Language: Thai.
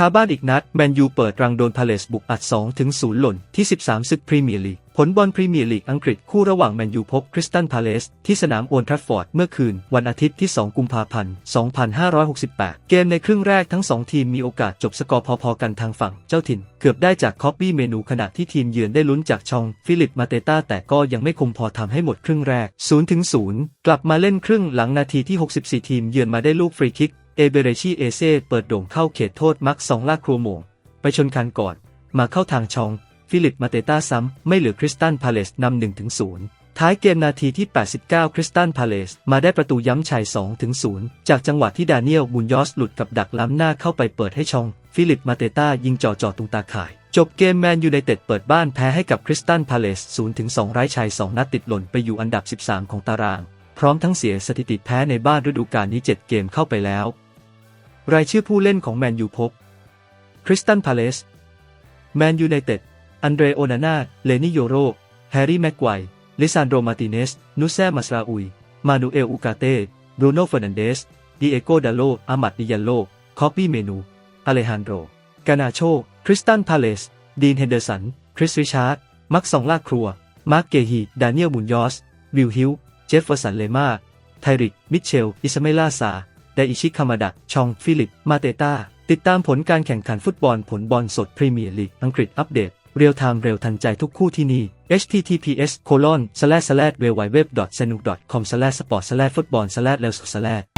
คาบ้านอีกนัด แมนยูเปิดรังโดนพาเลสบุกอัด 2 ถึง 0 หล่นที่ 13 ศึกพรีเมียร์ลีก ผลบอลพรีเมียร์ลีกอังกฤษคู่ระหว่างแมนยูพบคริสตันพาเลสที่สนามโอนทรัฟฟอร์ดเมื่อคืน วันอาทิตย์ที่ 2 กุมภาพันธ์ 2568 เกมในครึ่งแรกทั้ง 2 ทีมมีโอกาสจบสกอร์พอๆกันทางฝั่งเจ้าถิ่น เกือบได้จากคอปปี้เมนูขณะที่ทีมเยือนได้ลุ้นจากชอง ฟิลิปมาเตต้าแต่ก็ยังไม่คมพอทำให้หมดครึ่งแรก0ถึง0กลับมาเล่นครึ่งหลังนาทีที่ 64 ทีมเยือนมาได้ลูกฟรีคิก เอเบเรชีเอเซ่เปิดโด่งเข้าเขตโทษมักสองลากครัวโมงไปชนคันก่อน มาเข้าทางชอง ฟิลิปมาเตต้าซ้ำ ไม่เหลือคริสตันพาเลสนำ1ถึง0ท้ายเกมนาทีที่ 89 คริสตันพาเลส มาได้ประตูย้ำชัย2ถึง0จากจังหวะที่ดาเนียลบุนยอสหลุดกับดักล้ำหน้าเข้าไปเปิดให้ชอง ฟิลิปมาเตต้ายิงจ่อจ่อตรงตาข่าย จบเกมแมนยูไนเต็ดเปิดบ้านแพ้ให้กับคริสตันพาเลส0ถึง2ไร้ชัย 2 นัดติดหล่นไปอยู่อันดับ 13 ของตาราง พร้อมทั้งเสียสถิติแพ้ในบ้านฤดูกาลนี้ 7 เกมเข้าไปแล้ว รายชื่อผู้เล่นของแมนยูพบ คริสตันพาเลส แมนยูไนเต็ด อันเดรโอนาน่า เลนิโยโร แฮร์รี่แม็กไกวลิซานโดมาติเนส นุเซมัสราอุย มานูเอล อูกาเต้ บรูโน่เฟอร์นันเดส ดิเอโก ดาโล อามัดดิยันโล คอปปี้ เมนู อเลฮันโดกานาโช คริสตันพาเลส ดีน เฮนเดอร์สัน คริสริชาร์ด มักสองลากครัว มาร์กเกฮี ดานิเอล มุนยอส วิลฮิล เจฟเฟอร์สัน เลมาไทริก มิเชล อิสเมล่าซา ไดอิชิคามาดะ ชอง ฟิลิป มาเตตา ติดตามผลการแข่งขันฟุตบอลผลบอลสดพรีเมียร์ลีกอังกฤษอัปเดต เรียลไทม์เร็วทันใจทุกคู่ที่นี่ https colon slash slash w w w s e n u c o m slash sport slash football slash l e s slash